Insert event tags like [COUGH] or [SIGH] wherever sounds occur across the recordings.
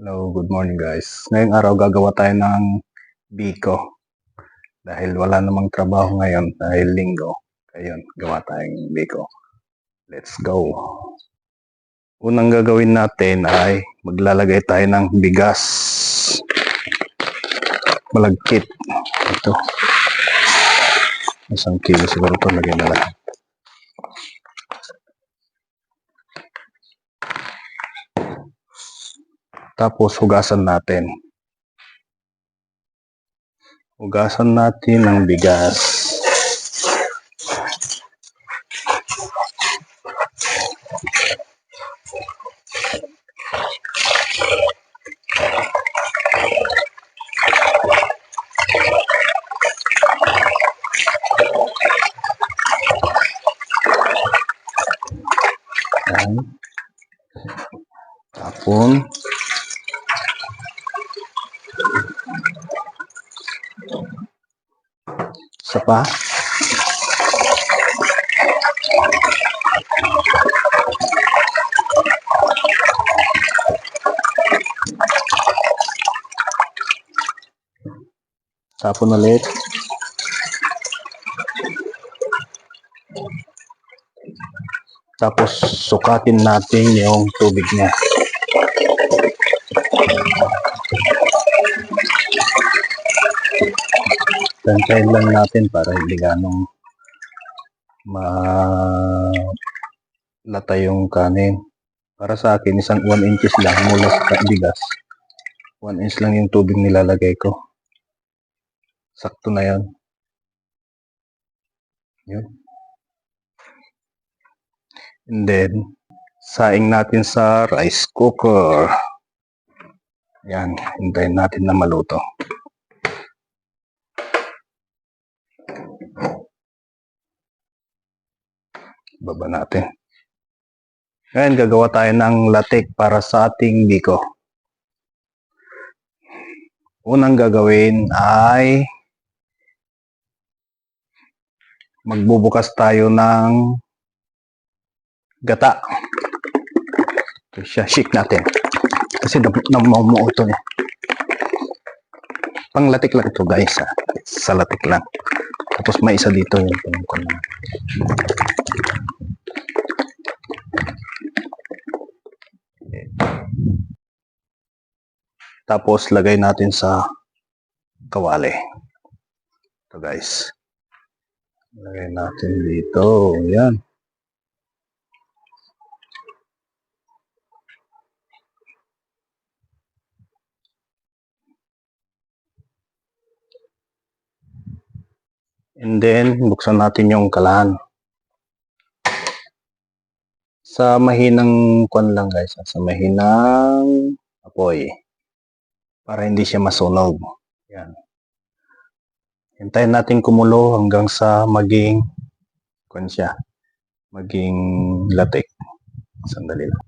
Hello, good morning guys. Ngayong araw gagawa tayo ng biko. Dahil wala namang trabaho ngayon dahil linggo. Ayun, gawa tayong biko. Let's go. Unang gagawin natin ay maglalagay tayo ng bigas. Malagkit. Ito. Isang kilo siguro ito lagay na lang. Tapos hugasan natin. Hugasan natin ng bigas. Yan. Tapon. Isa pa. Tapon ulit. Tapos sukatin natin yung tubig niya. Tantayin lang natin para hindi ganong malata yung kanin. Para sa akin, isang 1 inches lang mula sa bigas. 1 inch lang yung tubig nilalagay ko. Sakto na yan. Yun. And then, saing natin sa rice cooker. Yan, hintayin natin na maluto. Baba natin. Ngayon, gagawa tayo ng latik para sa ating biko. Unang gagawin ay magbubukas tayo ng gata. Ito siya, shake natin. Kasi namumuo ito niya. Panglatik lang ito guys. Ha? Sa latik lang. Tapos may isa dito yung tungkol na. Tapos lagay natin sa kawali. Ito guys. Lagay natin dito. Yan. And then, buksan natin yung kalan. Sa mahinang kwan lang guys. Sa mahinang apoy. Para hindi siya masunog. Yan. Hintayin natin kumulo hanggang sa maging kwan siya. Maging latik. Sandali lang.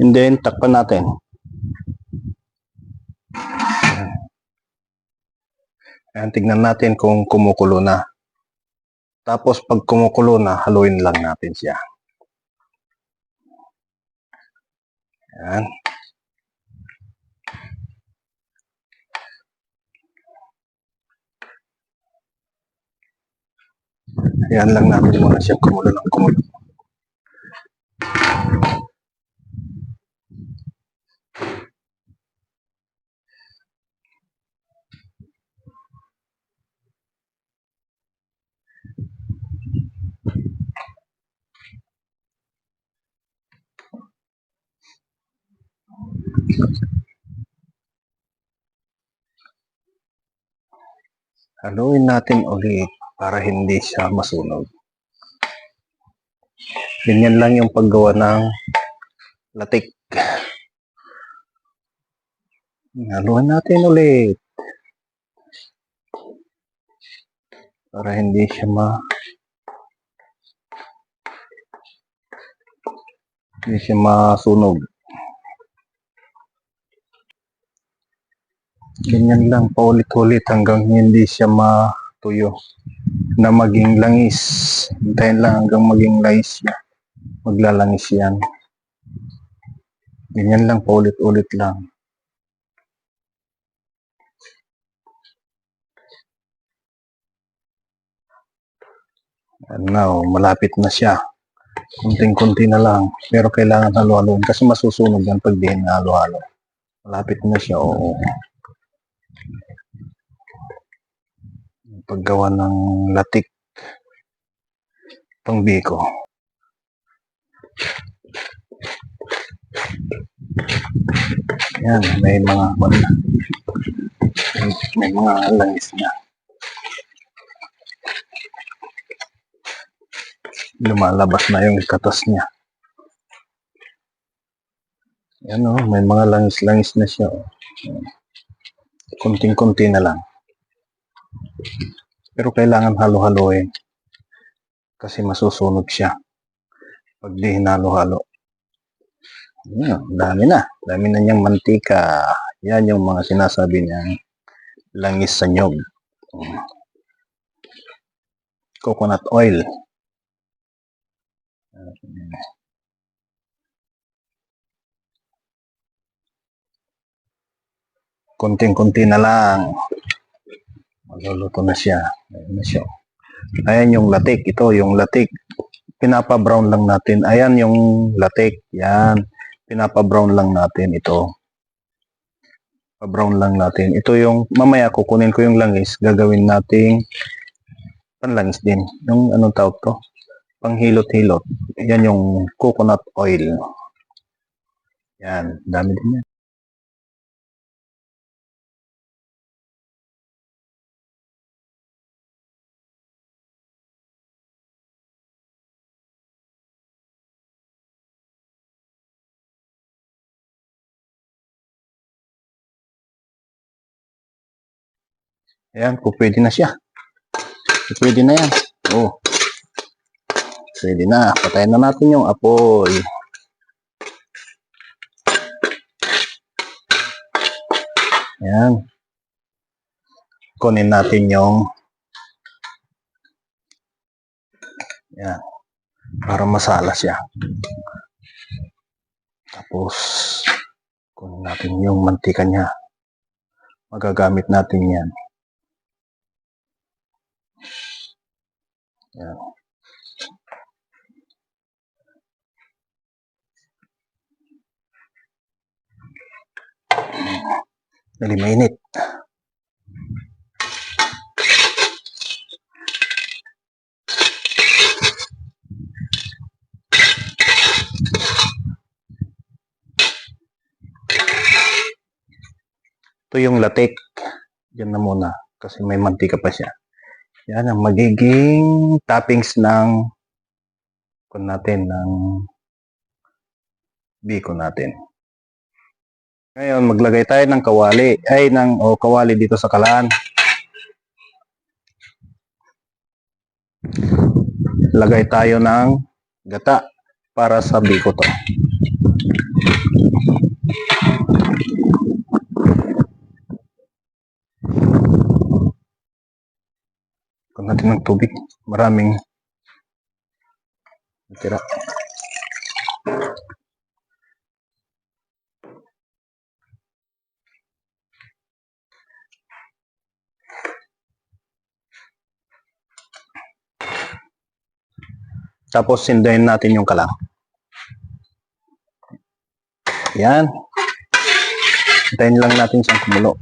And then, takpan natin. Ayan, tignan natin kung kumukulo na. Tapos pag kumukulo na, haluin lang natin siya. Ayan. Ayan lang natin muna siya kumulo ng kumulo. Haluin natin ulit para hindi siya masunog. Ganyan lang yung paggawa ng latik. Haluan natin ulit. Para hindi siya ma hindi siya masunog. Ganyan lang paulit-ulit hanggang hindi siya matuyo na maging langis. Hintayin lang hanggang maging langis siya. Maglalangis yan. Ganyan lang, paulit-ulit lang. Ano, malapit na siya. Kunting-kunti na lang. Pero kailangan halo-haloin kasi masusunog yan pag di halo-halo. Malapit na siya, oo. Paggawa ng latik pang biko. Yan, may mga. May mga langis na. Lumalabas na yung katas niya. Yan o, may mga langis-langis na siya. Oh. Kunting-kunti na lang. Pero kailangan halo-haloin. Kasi masusunog siya. Pag di hinalo-halo. Yan, dami na. Dami na niyang mantika. Yan yung mga sinasabi niyang langis sa nyog. Coconut oil. Konting-konti na lang. Maluluto na siya. Ayan na siya. Ayan yung latik. Ito yung latik. Pinapa-brown lang natin. Ayan yung latik. Yan. Pinapa-brown lang natin ito. Pa-brown lang natin. Ito yung, mamaya kukunin ko yung langis. Gagawin nating panlangis din. Yung anong tawag to? Panghilot-hilot. Yan yung coconut oil. Yan. Dami din yan. Ayan, po pwede na siya. Pwede na yan. Oh. Pwede na. Patayin na natin yung apoy. Ayan. Kunin natin yung Ayan. Para masala siya. Tapos, kunin natin yung mantika niya. Magagamit natin yan. Yan. Dali mainit. Ito yung latik. Yan na muna. Kasi may mantika pa siya. Yan ang magiging toppings ng kung natin ng biko natin. Ngayon maglagay tayo ng kawali ay ng o kawali dito sa kalan. Lagay tayo ng gata para sa biko to. Kung natin ng tubig, maraming tira. Tapos sindahin natin yung kalang. Yan. Hintayin lang natin siyang kumulo.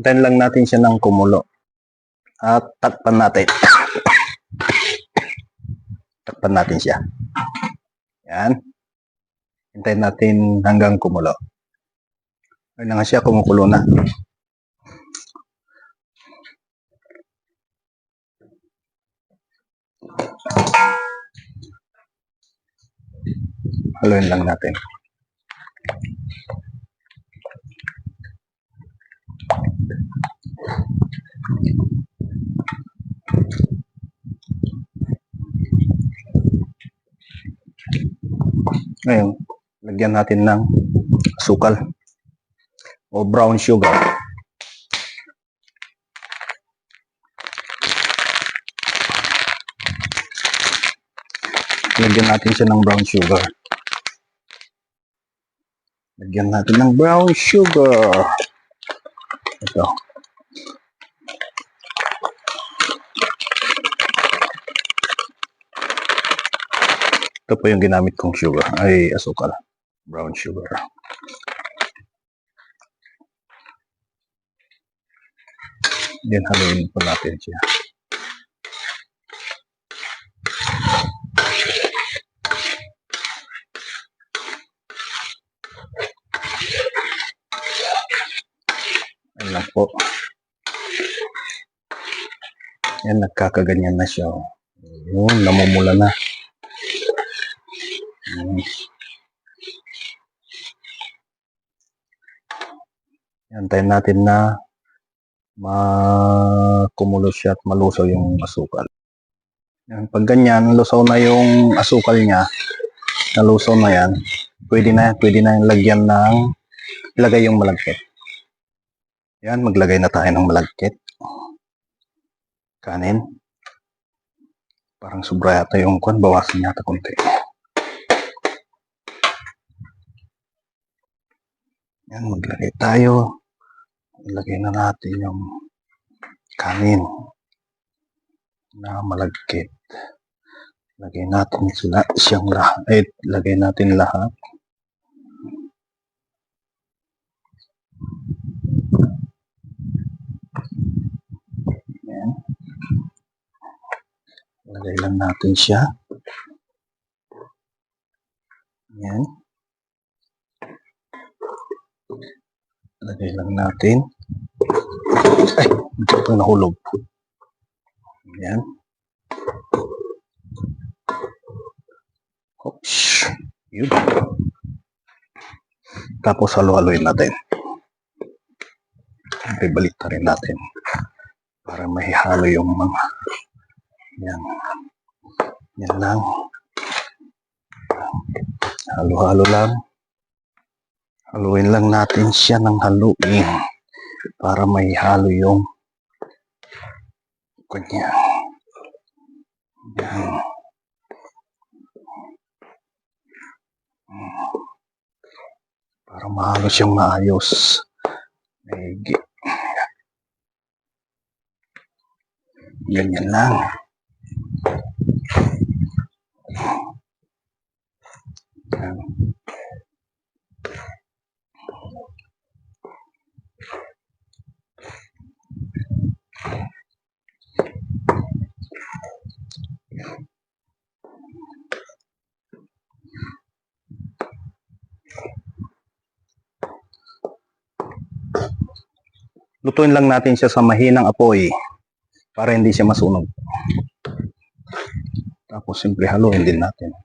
Hintayin lang natin siya ng kumulo. At takpan natin. [COUGHS] takpan natin siya. Yan. Hintayin natin hanggang kumulo. Ayun na nga siya, kumukulo na. Haluin lang natin. Ngayon, Lagyan natin ng asukal o brown sugar. Lagyan natin siya ng brown sugar. Lagyan natin ng brown sugar. Ito. Ito po yung ginamit kong sugar. Ay, asukal. Brown sugar. Then haluin po natin siya. Ayan lang po. Yan, nagkakaganyan na siya. Yun, namumula na. Yan. Antayin natin na makumulo siya at malusaw yung asukal. Yan, pag ganyan, lusaw na yung asukal niya, nalusaw na yan, pwede na, pwede na lagyan ng, ilagay yung malagkit. Yan, maglagay na tayo ng malagkit. Kanin. Parang sobra yata yung kwan, bawasan yata konti. Yan, maglagay tayo. Ilagay na natin yung kanin na malagkit. Lagay natin sila, siyang lahat. Eh, lagay natin lahat. Yan. Lagay lang natin siya. Yan. Lagay lang natin. Ay, ito nahulog. Yan. Oops. Yun. Tapos halo-haloin natin. Ibalik na rin natin. Para mahihalo yung mga yan. Yan lang. Halo-halo lang. Haluin lang natin siya ng haluin para may halo yung kanya. Yan. Para mahalo siyang maayos. Maigi. Ganyan lang. Yan. Lutuin lang natin siya sa mahinang apoy para hindi siya masunog. Tapos simple haluin din natin.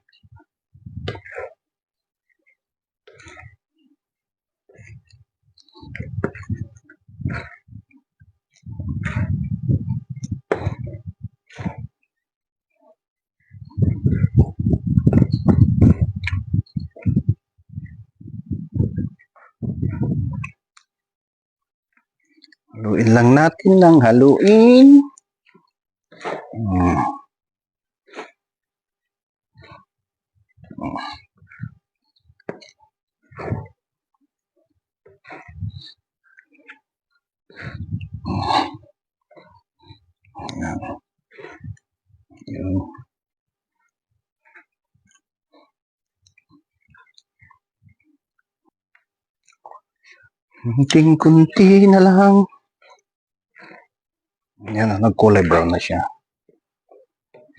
Haluin lang natin ng haluin. Hmm. Yan. Yan. Kunting-kunti na lang. Yan, ah, nagkulay brown na siya.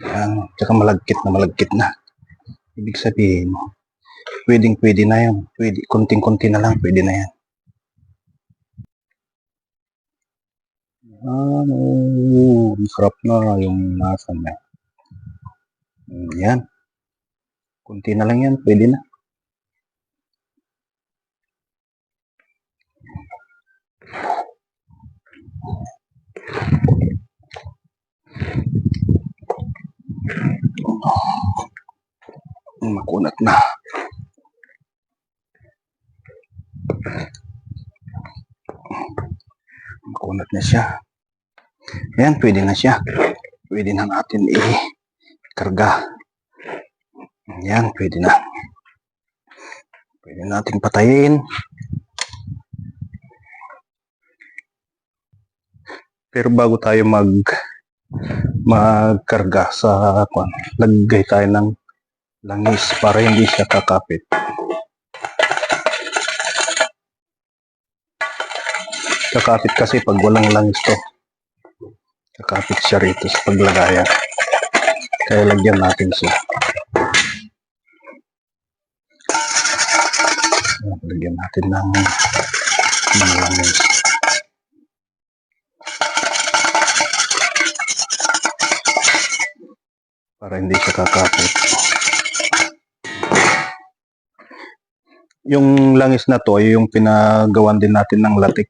Yan, tsaka malagkit na malagkit na. Ibig sabihin, pwedeng pwede na yun. Pwede, kunting-kunti na lang, pwede na yan. Yan, oh, sarap na yung nasa niya. Yan. Kunti na lang yan, pwede na. Makunat na. Makunat na siya. Ayan, pwede na siya. Pwede na natin i-karga. Ayan, pwede na. Pwede nating patayin. Pero bago tayo mag magkarga sa kwan, lagay tayo ng langis para hindi siya kakapit. Kakapit kasi pag walang langis to. Kakapit siya rito sa paglagayan. Kaya lagyan natin siya. Lagyan natin ng, ng langis. Para hindi siya kakapit. Yung langis na to ay yung pinagawan din natin ng latik.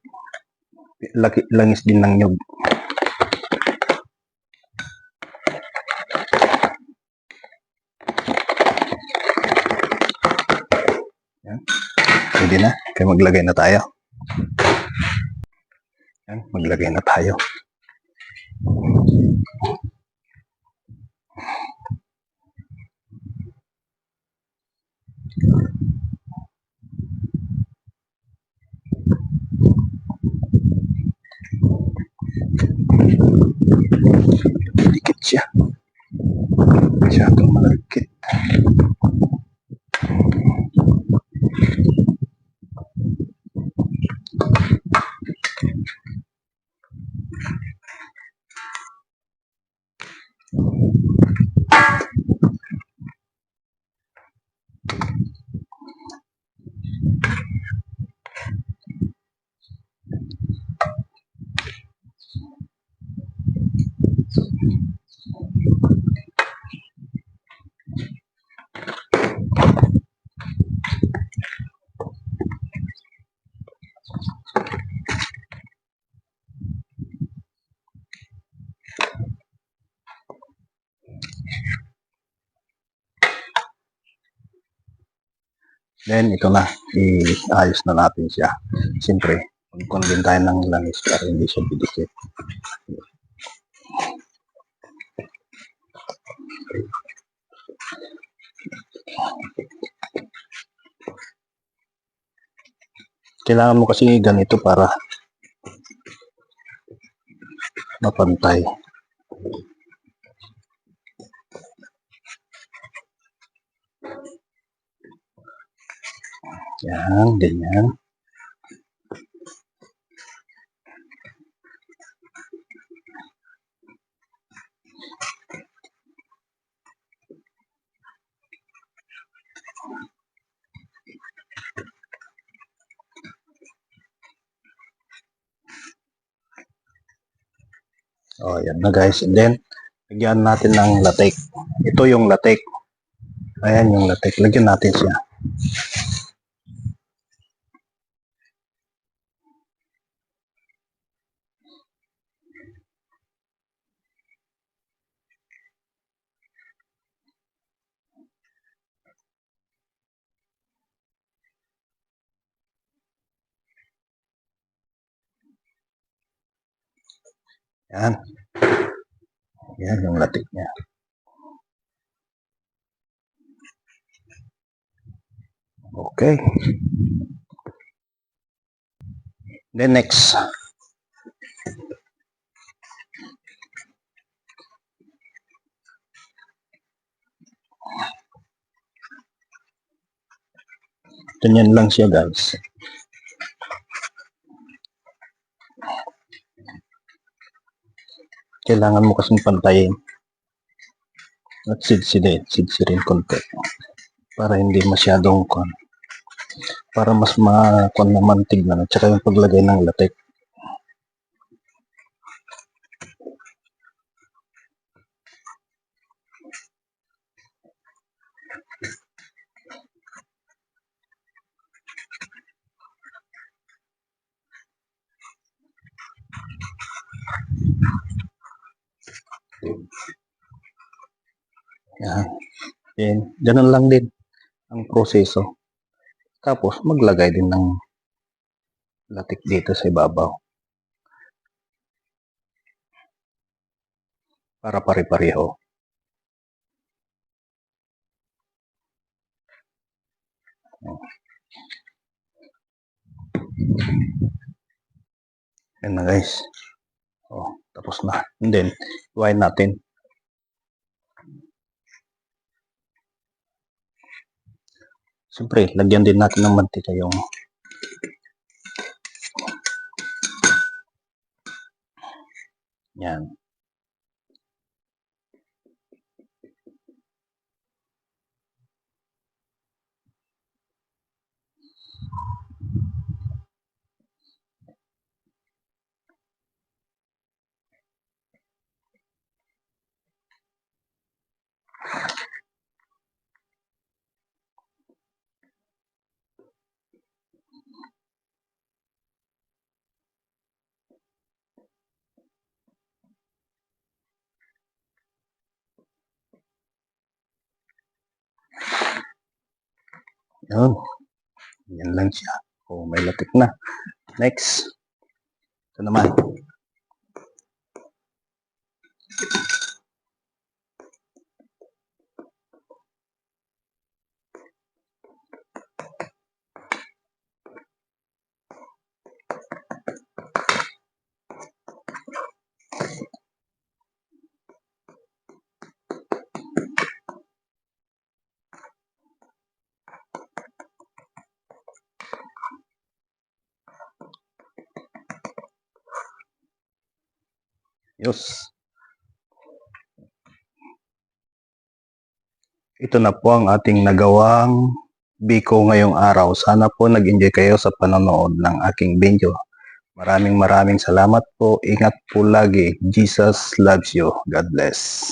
Laki, langis din ng nyug. Yan. Pwede na. Kaya maglagay na tayo. Yan, maglagay na tayo. Masyadong malagkit. Then, ito na. I-ayos na natin siya. Siyempre, magkon din tayo ng langis para hindi siya bidikit. Kailangan mo kasi ganito para mapantay. Yan, ganyan. Oh, yan na guys. And then, lagyan natin ng latek. Ito yung latek. Ayan yung latek. Lagyan natin siya. Yan. Yan yung latik niya. Okay. Then next. Ganyan lang siya guys. Kailangan mo kasing pantayin. At sidsidin, sidsirin konti. Para hindi masyadong kon. Para mas makon naman tignan. At saka yung paglagay ng latek Yan. Yan. Ganun lang din ang proseso. Tapos, maglagay din ng latik dito sa ibabaw. Para pare-pareho. Yan na guys. Oh tapos na. And then, iwain natin. Siyempre, lagyan din natin ng mantika yung yan. Yun. Yan lang siya. Oh, may latik na. Next. Ito naman. Yus. Ito na po ang ating nagawang biko ngayong araw. Sana po nag-enjoy kayo sa panonood ng aking video. Maraming maraming salamat po. Ingat po lagi. Jesus loves you. God bless.